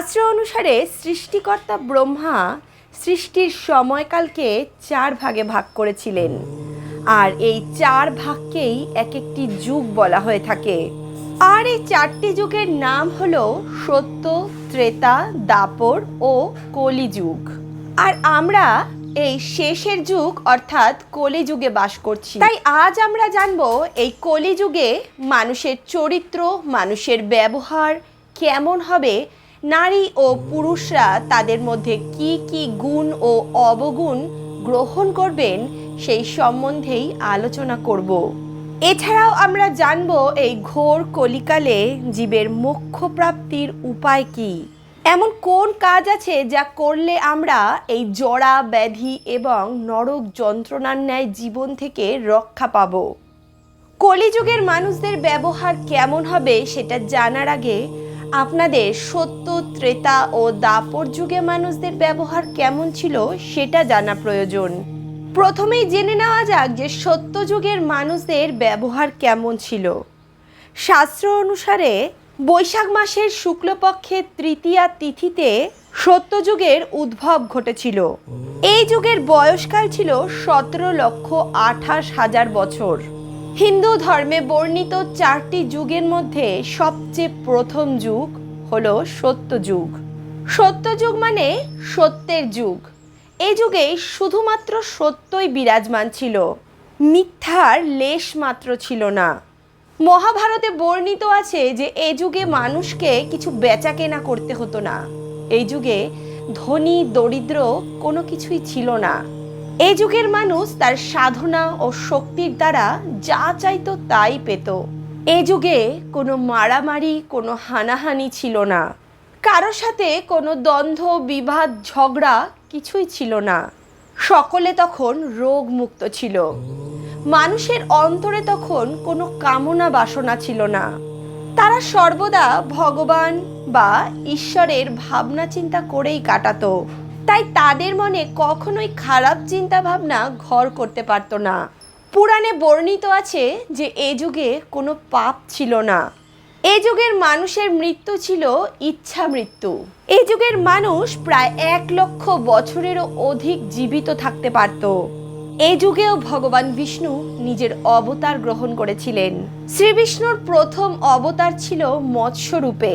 শাস্ত্র অনুসারে সৃষ্টিকর্তা ব্রহ্মা সৃষ্টির সময়কালকে চার ভাগে ভাগ করেছিলেন। আর এই চার ভাগকেই এক একটি যুগ বলা হয়ে থাকে। আর এই চারটি যুগের নাম হলো সত্য, ত্রেতা, দাপর ও কলিযুগ। আর আমরা এই শেষের যুগ অর্থাৎ কলিযুগে বাস করছি। তাই আজ আমরা জানব এই কলিযুগে মানুষের চরিত্র, মানুষের ব্যবহার কেমন হবে নারী ও পুরুষরা তাদের মধ্যে কি কি গুণ ও অবগুণ গ্রহণ করবেন সেই সম্বন্ধেই আলোচনা করব। এছাড়াও আমরা জানব এই ঘোর কলিকালে জীবের মোক্ষ প্রাপ্তির উপায় কি। এমন কোন কাজ আছে যা করলে আমরা এই জড়া ব্যাধি এবং নরক যন্ত্রণার ন্যায় জীবন থেকে রক্ষা পাব? কলিযুগের মানুষদের ব্যবহার কেমন হবে সেটা জানার আগে আপনাদের সত্য, ত্রেতা ও দাপর যুগে মানুষদের ব্যবহার কেমন ছিল সেটা জানা প্রয়োজন। প্রথমেই জেনে নেওয়া যাক যে সত্য যুগের মানুষদের ব্যবহার কেমন ছিল। শাস্ত্র অনুসারে বৈশাখ মাসের শুক্লপক্ষের তৃতীয়া তিথিতে সত্যযুগের উদ্ভব ঘটেছিল। এই যুগের বয়সকাল ছিল সতেরো লক্ষ আঠাশ হাজার বছর। হিন্দু ধর্মে বর্ণিত চারটি যুগের মধ্যে সবচেয়ে প্রথম যুগ হলো সত্যযুগ সত্যযুগ মানে সত্যের যুগ। এই যুগে শুধুমাত্র সত্যই বিরাজমান ছিল, মিথ্যার লেশ মাত্র ছিল না। মহাভারতে বর্ণিত আছে যে এই যুগে মানুষকে কিছু বেচা কেনা করতে হতো না। এই যুগে ধনী, দরিদ্র কোনো কিছুই ছিল না। এই যুগের মানুষ তার সাধনা ও শক্তির দ্বারা যা চাইতো তাই পেত। এই যুগে কোনো মারামারি, কোনো হানাহানি ছিল না। কারও সাথে কোনো দ্বন্দ্ব, বিবাদ, ঝগড়া কিছুই ছিল না। সকলে তখন রোগ মুক্ত ছিল। মানুষের অন্তরে তখন কোনো কামনা বাসনা ছিল না। তারা সর্বদা ভগবান বা ঈশ্বরের ভাবনা চিন্তা করেই কাটাতো। তাই তাদের মনে কখনোই খারাপ চিন্তা ভাবনা ঘর করতে পারতো না। পুরাণে বর্ণিত আছে যে এ যুগে কোনো পাপ ছিল না। এ যুগের মানুষের মৃত্যু ছিল ইচ্ছা মৃত্যু। এই যুগের মানুষ প্রায় এক লক্ষ বছরেরও অধিক জীবিত থাকতে পারত। এই যুগেও ভগবান বিষ্ণু নিজের অবতার গ্রহণ করেছিলেন। শ্রীবিষ্ণুর প্রথম অবতার ছিল মৎস্য রূপে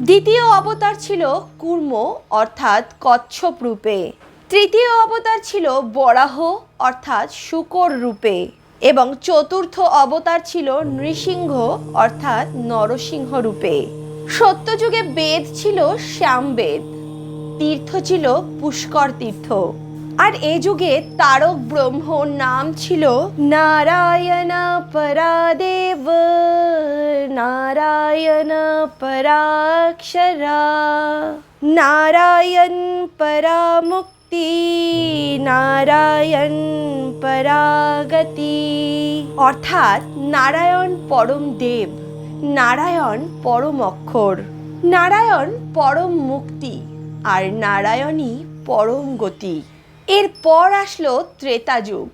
দ্বিতীয় অবতার ছিল কুর্ম, অর্থাৎ কচ্ছপ রূপে। তৃতীয় অবতার ছিল বরাহ, অর্থাৎ শুকর রূপে। এবং চতুর্থ অবতার ছিল নৃসিংহ, অর্থাৎ নরসিংহ রূপে। সত্যযুগে বেদ ছিল শ্যামবেদ, তীর্থ ছিল পুষ্কর তীর্থ। আর এ যুগে তারক ব্রহ্ম নাম ছিল নারায়ণ পরাদেব। নারায়ণ পরাক্ষরা। নারায়ণ পরামুক্তি। নারায়ণ পরাগতি। অর্থাৎ নারায়ণ পরম দেব, নারায়ণ পরম অক্ষর। নারায়ণ পরম মুক্তি আর নারায়ণই পরম গতি। এরপর আসলো ত্রেতা যুগ।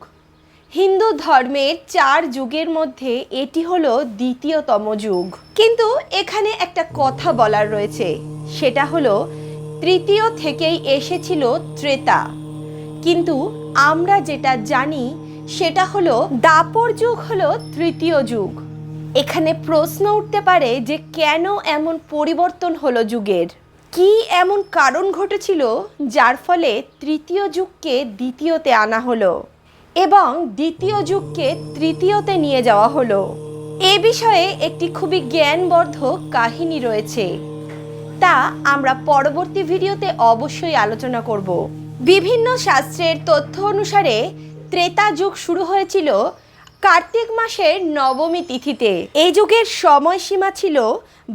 হিন্দু ধর্মের চার যুগের মধ্যে এটি হলো দ্বিতীয়তম যুগ। কিন্তু এখানে একটা কথা বলার রয়েছে, সেটা হলো তৃতীয় থেকেই এসেছিল ত্রেতা। কিন্তু আমরা যেটা জানি, সেটা হলো দাপর যুগ হলো তৃতীয় যুগ। এখানে প্রশ্ন উঠতে পারে যে কেন এমন পরিবর্তন হলো যুগের। কি এমন কারণ ঘটেছিল যার ফলে তৃতীয় যুগকে দ্বিতীয়তে আনা হলো এবং দ্বিতীয় যুগকে তৃতীয়তে নিয়ে যাওয়া হলো? এ বিষয়ে একটি খুবই জ্ঞানবর্ধক কাহিনী রয়েছে। তা আমরা পরবর্তী ভিডিওতে অবশ্যই আলোচনা করব। বিভিন্ন শাস্ত্রের তথ্য অনুসারে ত্রেতা যুগ শুরু হয়েছিল কার্তিক মাসের নবমী তিথিতে। এই যুগের সময়সীমা ছিল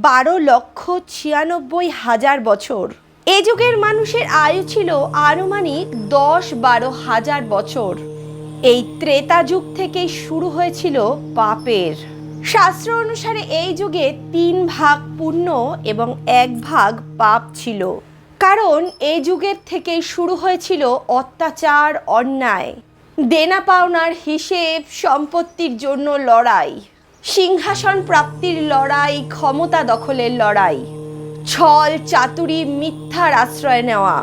বারো লক্ষ ছিয়ানব্বই হাজার বছর। এ যুগের মানুষের আয়ু ছিল আনুমানিক দশ বারো হাজার বছর। এই ত্রেতা যুগ থেকেই শুরু হয়েছিল পাপের। শাস্ত্র অনুসারে এই যুগে তিন ভাগ পুণ্য এবং এক ভাগ পাপ ছিল। কারণ এই যুগের থেকেই শুরু হয়েছিল অত্যাচার, অন্যায়। দেনা পাওনার হিসেব সম্পত্তির জন্য লড়াই, সিংহাসন প্রাপ্তির লড়াই, ক্ষমতা দখলের লড়াই, ছল, চাতুরি, মিথ্যার আশ্রয় নেওয়া।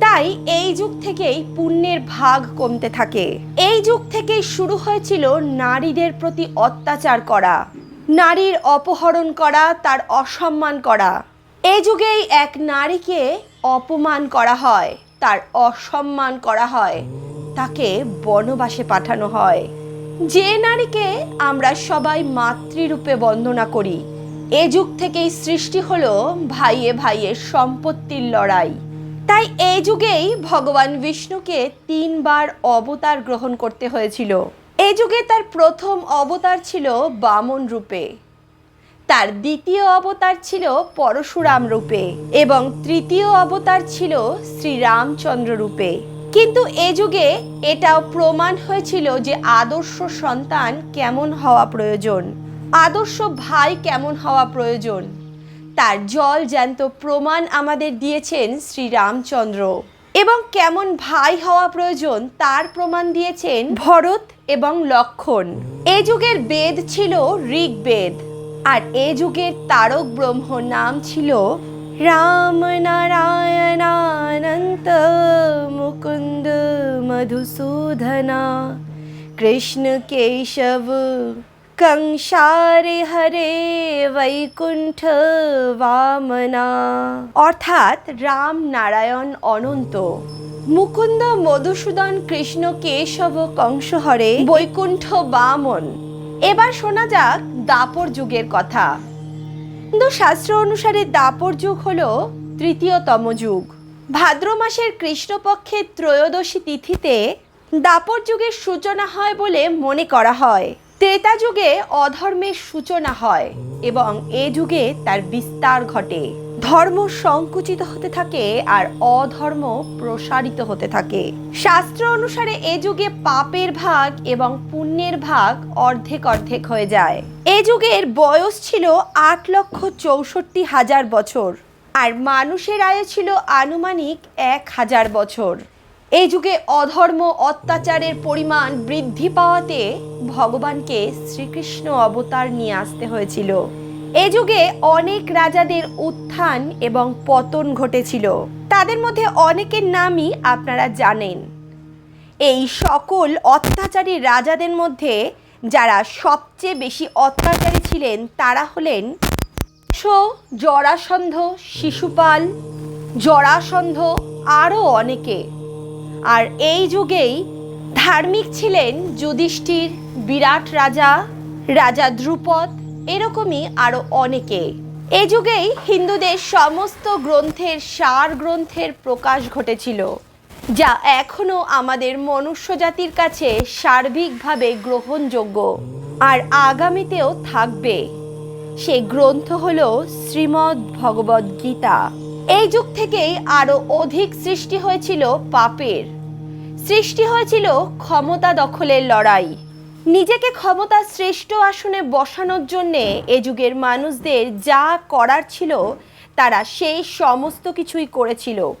তাই এই যুগ থেকেই পুণ্যের ভাগ কমতে থাকে। এই যুগ থেকেই শুরু হয়েছিল নারীদের প্রতি অত্যাচার করা, নারীর অপহরণ করা, তার অসম্মান করা। এই যুগেই এক নারীকে অপমান করা হয়, তার অসম্মান করা হয়। তাকে বনবাসে পাঠানো হয়। যে নারীকে আমরা সবাই মাতৃরূপে বন্দনা করি, এ যুগ থেকেই সৃষ্টি হলো ভাইয়ে ভাইয়ে সম্পত্তির লড়াই। তাই এই যুগেই ভগবান বিষ্ণুকে তিনবার অবতার গ্রহণ করতে হয়েছিল। এই যুগে তার প্রথম অবতার ছিল বামন রূপে। তার দ্বিতীয় অবতার ছিল পরশুরাম রূপে এবং তৃতীয় অবতার ছিল শ্রীরামচন্দ্র রূপে। কিন্তু এ যুগে এটাও প্রমাণ হয়েছিল যে আদর্শ সন্তান কেমন হওয়া প্রয়োজন। আদর্শ ভাই কেমন হওয়া প্রয়োজন। তার জল জ্যান্ত প্রমাণ আমাদের দিয়েছেন শ্রীরামচন্দ্র। এবং কেমন ভাই হওয়া প্রয়োজন তার প্রমাণ দিয়েছেন ভরত এবং লক্ষণ। এ যুগের বেদ ছিল ঋগ্বেদ। আর এ যুগের তারক ব্রহ্ম নাম ছিল মুকুন্দ মধুসূদনা কৃষ্ণ কেশব কংসারে হরে বৈকুণ্ঠ বামনা অর্থাৎ রাম নারায়ণ অনন্ত মুকুন্দ মধুসূদন কৃষ্ণ কেশব কংসহরে বৈকুণ্ঠ বামন এবার শোনা যাক দাপর যুগের কথা। হিন্দু শাস্ত্র অনুসারে দাপর যুগ হল তৃতীয়তম যুগ। ভাদ্র মাসের কৃষ্ণপক্ষের ত্রয়োদশী তিথিতে দাপর যুগের সূচনা হয় বলে মনে করা হয়। ত্রেতা যুগে অধর্মের সূচনা হয় এবং এ যুগে তার বিস্তার ঘটে। ধর্ম সংকুচিত হতে থাকে আর অধর্ম প্রসারিত হতে থাকে। শাস্ত্র অনুসারে এ যুগে পাপের ভাগ এবং পুণ্যের ভাগ অর্ধেক অর্ধেক হয়ে যায়। এ যুগের বয়স ছিল আট লক্ষ চৌষট্টি হাজার বছর আর মানুষের আয়ু ছিল আনুমানিক এক হাজার বছর। এই যুগে অধর্ম, অত্যাচারের পরিমাণ বৃদ্ধি পাওয়াতে ভগবানকে শ্রীকৃষ্ণ অবতার নিয়ে আসতে হয়েছিল। এ যুগে অনেক রাজাদের উত্থান এবং পতন ঘটেছিল। তাদের মধ্যে অনেকের নামই আপনারা জানেন। এই সকল অত্যাচারী রাজাদের মধ্যে যারা সবচেয়ে বেশি অত্যাচারী ছিলেন, তারা হলেন জরাসন্ধ, শিশুপাল, জরাসন্ধ, আরও অনেকে। আর এই যুগেই ধার্মিক ছিলেন যুধিষ্ঠির, বিরাট রাজা রাজা ধ্রুপদ এরকমই আরও অনেকে। এ যুগেই হিন্দুদের সমস্ত গ্রন্থের সার গ্রন্থের প্রকাশ ঘটেছিল, যা এখনও আমাদের মনুষ্য জাতির কাছে সার্বিকভাবে গ্রহণযোগ্য আর আগামীতেও থাকবে। সেই গ্রন্থ হল শ্রীমদ্ ভগবদ গীতা। এই যুগ থেকেই আরও অধিক সৃষ্টি হয়েছিল পাপের। সৃষ্টি হয়েছিল ক্ষমতা দখলের লড়াই। নিজেকে ক্ষমতা শ্রেষ্ঠ আসনে বসানোর জন্যে এ যুগের মানুষদের যা করার ছিল, তারা সেই সমস্ত কিছুই করেছিল।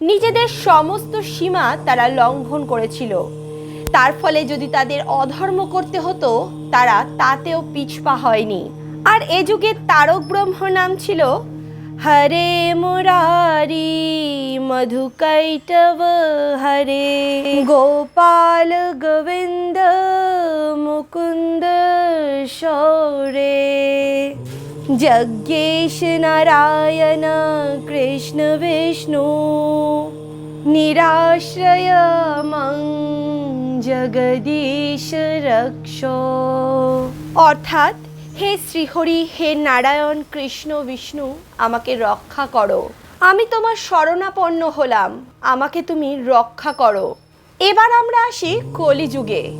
নিজেদের সমস্ত সীমা তারা লঙ্ঘন করেছিল। তার ফলে যদি তাদের অধর্ম করতে হতো, তারা তাতেও পিছপা হয়নি। আর এ যুগের তারক ব্রহ্ম নাম ছিল মুরারি মধুকৈটব হরে গোপাল গোবিন্দ মুকুন্দ শৌরে যজ্ঞেশ নারায়ণ কৃষ্ণ বিষ্ণু নিরাশ্রয় মং জগদীশ রক্ষ অর্থাৎ হে শ্রীহরি, হে নারায়ণ, কৃষ্ণ, বিষ্ণু, আমাকে রক্ষা করো। আমি তোমার শরণাপন্ন হলাম, আমাকে তুমি রক্ষা করো। এবার আমরা আসি কলিযুগে।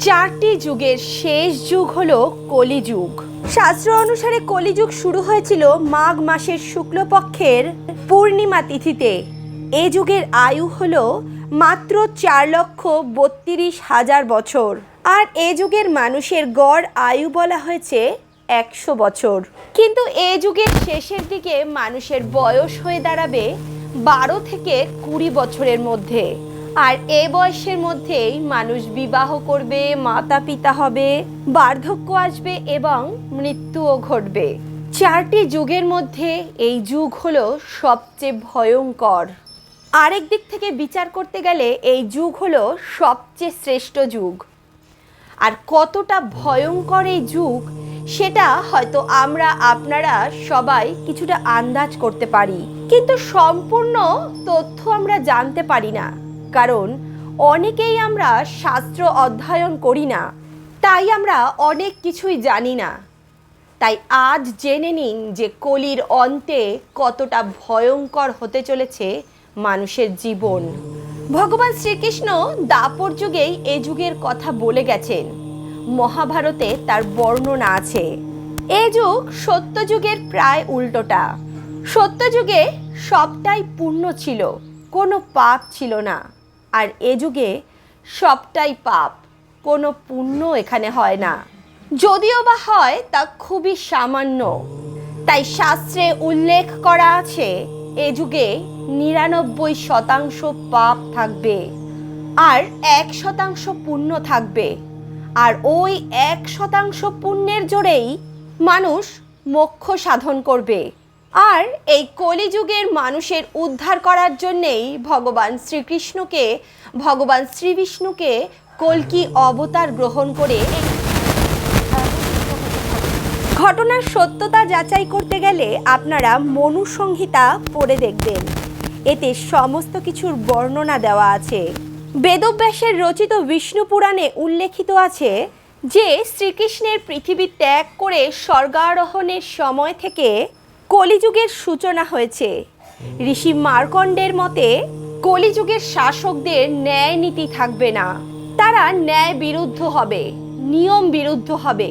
চারটি যুগের শেষ যুগ হলো কলিযুগ। শাস্ত্র অনুসারে কলিযুগ শুরু হয়েছিল মাঘ মাসের শুক্লপক্ষের পূর্ণিমা তিথিতে। এ যুগের আয়ু হলো মাত্র চার লক্ষ বত্রিশ হাজার বছর। আর এ যুগের মানুষের গড় আয়ু বলা হয়েছে একশো বছর। কিন্তু এ যুগের শেষের দিকে মানুষের বয়স হয়ে দাঁড়াবে বারো থেকে কুড়ি বছরের মধ্যে। আর এ বয়সের মধ্যেই মানুষ বিবাহ করবে মাতা পিতা হবে, বার্ধক্য আসবে এবং মৃত্যুও ঘটবে। চারটি যুগের মধ্যে এই যুগ হলো সবচেয়ে ভয়ঙ্কর। আরেক দিক থেকে বিচার করতে গেলে এই যুগ হলো সবচেয়ে শ্রেষ্ঠ যুগ। আর কতটা ভয়ঙ্কর এই যুগ, সেটা হয়তো আমরা, আপনারা সবাই কিছুটা আন্দাজ করতে পারি। কিন্তু সম্পূর্ণ তথ্য আমরা জানতে পারি না। কারণ অনেকেই আমরা শাস্ত্র অধ্যয়ন করি না। তাই আমরা অনেক কিছুই জানি না। তাই আজ জেনে নিন যে কলির অন্তে কতটা ভয়ঙ্কর হতে চলেছে মানুষের জীবন। ভগবান শ্রীকৃষ্ণ দাপর যুগেই এ যুগের কথা বলে গেছেন। মহাভারতে তার বর্ণনা আছে, এ যুগ সত্যযুগের প্রায় উল্টোটা। সত্যযুগে সবটাই পূর্ণ ছিল, কোনো পাপ ছিল না। আর এ যুগে সবটাই পাপ, কোনো পুণ্য এখানে হয় না। যদিও বা হয়, তা খুবই সামান্য। তাই শাস্ত্রে উল্লেখ করা আছে, এ যুগে নিরানব্বই শতাংশ পাপ থাকবে আর এক শতাংশ পুণ্য থাকবে। আর ওই এক শতাংশ পুণ্যের জোরেই মানুষ মোক্ষ সাধন করবে। আর এই কলিযুগের মানুষের উদ্ধার করার জন্যেই ভগবান শ্রীকৃষ্ণকে, ভগবান শ্রীবিষ্ণুকে কল্কি অবতার গ্রহণ করে ঘটনার সত্যতা যাচাই করতে গেলে আপনারা মনুসংহিতা পড়ে দেখবেন। এতে সমস্ত কিছুর বর্ণনা দেওয়া আছে। বেদব্যাসের রচিত বিষ্ণু পুরাণে উল্লেখিত আছে যে, শ্রীকৃষ্ণের পৃথিবী ত্যাগ করে স্বর্গারোহণের সময় থেকে কলিযুগের সূচনা হয়েছে। ঋষি মার্কণ্ডের মতে, কলিযুগের শাসকদের ন্যায় নীতি থাকবে না। তারা ন্যায় বিরুদ্ধ হবে, নিয়ম বিরুদ্ধ হবে।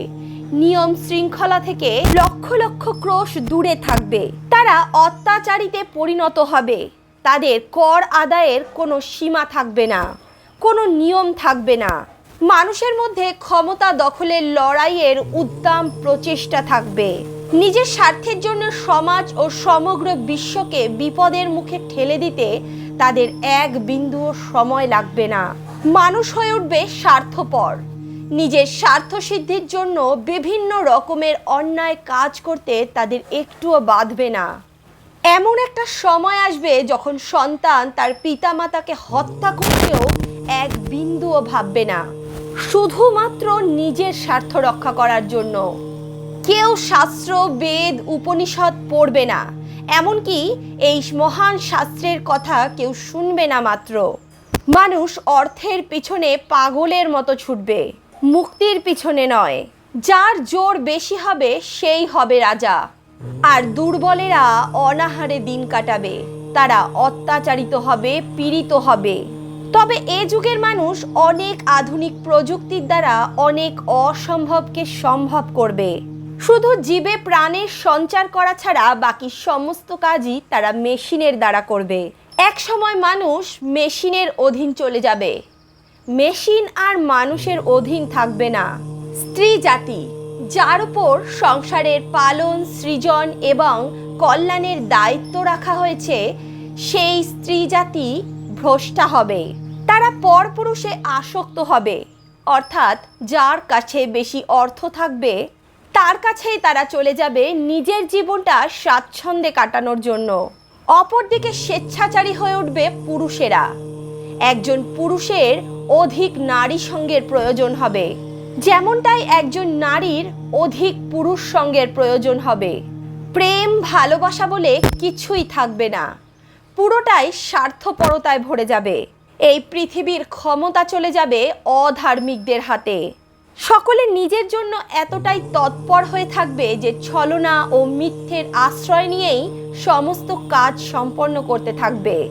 নিয়ম শৃঙ্খলা থেকে লক্ষ লক্ষ ক্রোশ দূরে থাকবে। তারা অত্যাচারীতে পরিণত হবে। তাদের কর আদায়ের কোনো সীমা থাকবে না, কোনো নিয়ম থাকবে না। মানুষের মধ্যে ক্ষমতা দখলের লড়াইয়ের উদ্দাম প্রচেষ্টা থাকবে। নিজের স্বার্থের জন্য সমাজ ও সমগ্র বিশ্বকে বিপদের মুখে ঠেলে দিতে তাদের এক বিন্দুও সময় লাগবে না। মানুষ হয়ে উঠবে স্বার্থপর। নিজের স্বার্থ সিদ্ধির জন্য বিভিন্ন রকমের অন্যায় কাজ করতে তাদের একটুও বাধবে না। এমন একটা সময় আসবে যখন সন্তান তার পিতামাতাকে হত্যা করতেও এক বিন্দুও ভাববে না। শুধুমাত্র নিজের স্বার্থ রক্ষা করার জন্য। কেউ শাস্ত্র, বেদ, উপনিষদ পড়বে না। এমনকি এই মহান শাস্ত্রের কথা কেউ শুনবে না মাত্র। মানুষ অর্থের পিছনে পাগলের মতো ছুটবে, মুক্তির পিছনে নয়। যার জোর বেশি হবে, সেই হবে রাজা। আর দুর্বলেরা অনাহারে দিন কাটাবে। তারা অত্যাচারিত হবে, পীড়িত হবে। তবে এ যুগের মানুষ অনেক আধুনিক প্রযুক্তির দ্বারা অনেক অসম্ভবকে সম্ভব করবে। শুধু জীবে প্রাণের সঞ্চার করা ছাড়া বাকি সমস্ত কাজই তারা মেশিনের দ্বারা করবে। এক সময় মানুষ মেশিনের অধীন চলে যাবে। মেশিন আর মানুষের অধীন থাকবে না। স্ত্রী জাতি যার উপর সংসারের পালন, সৃজন এবং কল্যাণের দায়িত্ব রাখা হয়েছে, সেই স্ত্রী জাতি ভ্রষ্টা হবে। তারা পরপুরুষে আসক্ত হবে। অর্থাৎ যার কাছে বেশি অর্থ থাকবে, তার কাছেই তারা চলে যাবে নিজের জীবনটা স্বাচ্ছন্দ্যে কাটানোর জন্য। অপরদিকে স্বেচ্ছাচারী হয়ে উঠবে পুরুষেরা। একজন পুরুষের অধিক নারী সঙ্গের প্রয়োজন হবে। যেমনটাই একজন নারীর অধিক পুরুষ সঙ্গের প্রয়োজন হবে। প্রেম, ভালোবাসা বলে কিছুই থাকবে না। পুরোটাই স্বার্থপরতায় ভরে যাবে। এই পৃথিবীর ক্ষমতা চলে যাবে অধার্মিকদের হাতে। সকলে নিজের জন্য এতটাই তৎপর হয়ে থাকবে যে ছলনা ও মিথ্যের আশ্রয় নিয়েই সমস্ত কাজ সম্পন্ন করতে থাকবে।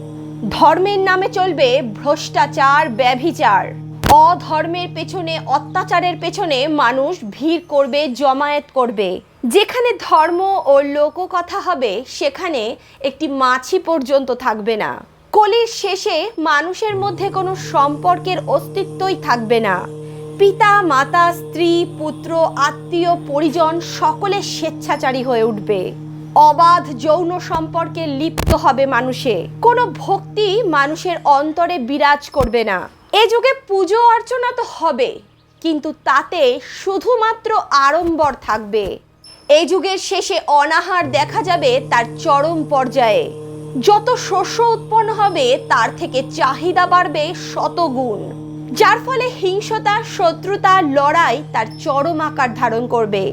ধর্মের নামে চলবে ভ্রষ্টাচার, ব্যভিচার। অধর্মের পেছনে, অত্যাচারের পেছনে মানুষ ভিড় করবে, জমায়েত করবে। যেখানে ধর্ম ও লোককথা হবে, সেখানে একটি মাছি পর্যন্ত থাকবে না। কলির শেষে মানুষের মধ্যে কোনো সম্পর্কের অস্তিত্বই থাকবে না। পিতা, মাতা, স্ত্রী, পুত্র, আত্মীয়, পরিজন সকলে স্বেচ্ছাচারী হয়ে উঠবে। অবাধ যৌন সম্পর্কে লিপ্ত হবে মানুষে। কোনো ভক্তি মানুষের অন্তরে বিরাজ করবে না। এ যুগে পুজো অর্চনা তো হবে, কিন্তু তাতে শুধুমাত্র আড়ম্বর থাকবে। এই যুগের শেষে অনাহার দেখা যাবে তার চরম পর্যায়ে। যত শস্য উৎপন্ন হবে, তার থেকে চাহিদা বাড়বে শতগুণ। যার ফলে হিংসতা, শত্রুতা, লড়াই তার চরম আকার ধারণ করবে।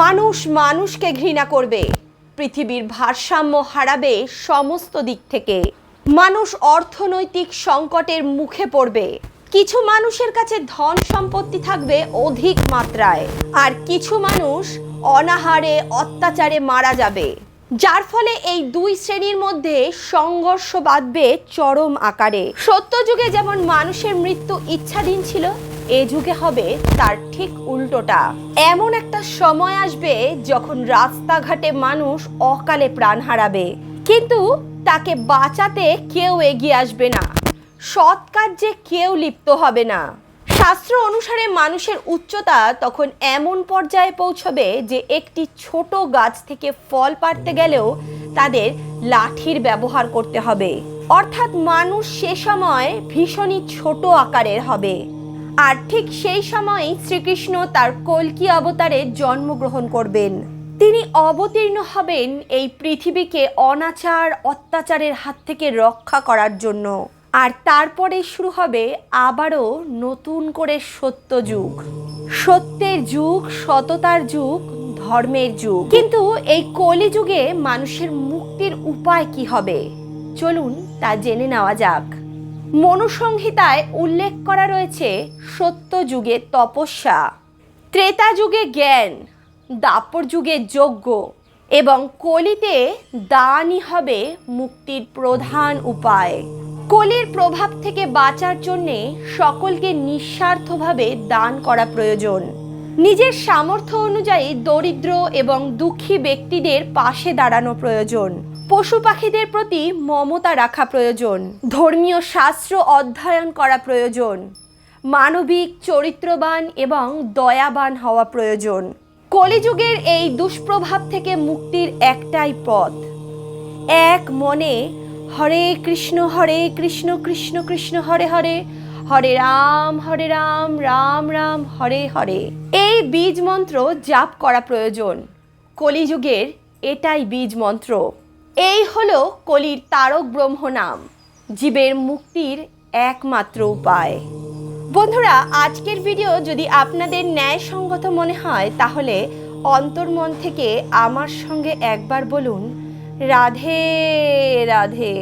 মানুষ মানুষকে ঘৃণা করবে। পৃথিবীর ভারসাম্য হারাবে সমস্ত দিক থেকে। মানুষ অর্থনৈতিক সংকটের মুখে পড়বে। কিছু মানুষের কাছে ধন সম্পত্তি থাকবে অধিক মাত্রায়। আর কিছু মানুষ অনাহারে, অত্যাচারে মারা যাবে। যার ফলে এই দুই শ্রেণির মধ্যে সংঘর্ষ বাঁধবে চরম আকারে। সত্য যুগে যেমন মানুষের মৃত্যু ইচ্ছাধীন ছিল, এ যুগে হবে তার ঠিক উল্টোটা। এমন একটা সময় আসবে যখন রাস্তাঘাটে মানুষ অকালে প্রাণ হারাবে। কিন্তু তাকে বাঁচাতে কেউ এগিয়ে আসবে না। সৎ কার্যে কেউ লিপ্ত হবে না। শাস্ত্র অনুসারে মানুষের উচ্চতা তখন এমন পর্যায়ে পৌঁছবে যে একটি ছোট গাছ থেকে ফল পাড়তে গেলেও তাদের লাঠির ব্যবহার করতে হবে। অর্থাৎ মানুষ সে সময় ভীষণই ছোট আকারের হবে। আর ঠিক সেই সময়ই শ্রীকৃষ্ণ তার কল্কি অবতারে জন্মগ্রহণ করবেন। তিনি অবতীর্ণ হবেন এই পৃথিবীকে অনাচার, অত্যাচারের হাত থেকে রক্ষা করার জন্য। আর তারপরে শুরু হবে আবারও নতুন করে সত্য যুগ। সত্যের যুগ, সততার যুগ, ধর্মের যুগ। কিন্তু এই কলিযুগে মানুষের মুক্তির উপায় কি হবে? চলুন তা জেনে নেওয়া যাক। মনুসংহিতায় উল্লেখ করা রয়েছে সত্য যুগে তপস্যা, ত্রেতা যুগে জ্ঞান, দাপর যুগে যজ্ঞ এবং কলিতে দানই হবে মুক্তির প্রধান উপায়। কলির প্রভাব থেকে বাঁচার জন্যে সকলকে নিঃস্বার্থভাবে দান করা প্রয়োজন। নিজের সামর্থ্য অনুযায়ী দরিদ্র এবং দুঃখী ব্যক্তিদের পাশে দাঁড়ানো প্রয়োজন। পশু পাখিদের প্রতি মমতা রাখা প্রয়োজন। ধর্মীয় শাস্ত্র অধ্যয়ন করা প্রয়োজন। মানবিক, চরিত্রবান এবং দয়াবান হওয়া প্রয়োজন। কলিযুগের এই দুষ্প্রভাব থেকে মুক্তির একটাই পথ। এক মনে হরে কৃষ্ণ হরে কৃষ্ণ কৃষ্ণ কৃষ্ণ, হরে হরে। হরে রাম হরে রাম রাম রাম, হরে হরে। এই বীজ মন্ত্র জাপ করা প্রয়োজন। কলিযুগের এটাই বীজ মন্ত্র। এই হলো কলির তারক ব্রহ্ম নাম। জীবের মুক্তির একমাত্র উপায়। বন্ধুরা, আজকের ভিডিও যদি আপনাদের ন্যায়সঙ্গত মনে হয়, তাহলে অন্তর্মন থেকে আমার সঙ্গে একবার বলুন রাধে রাধে।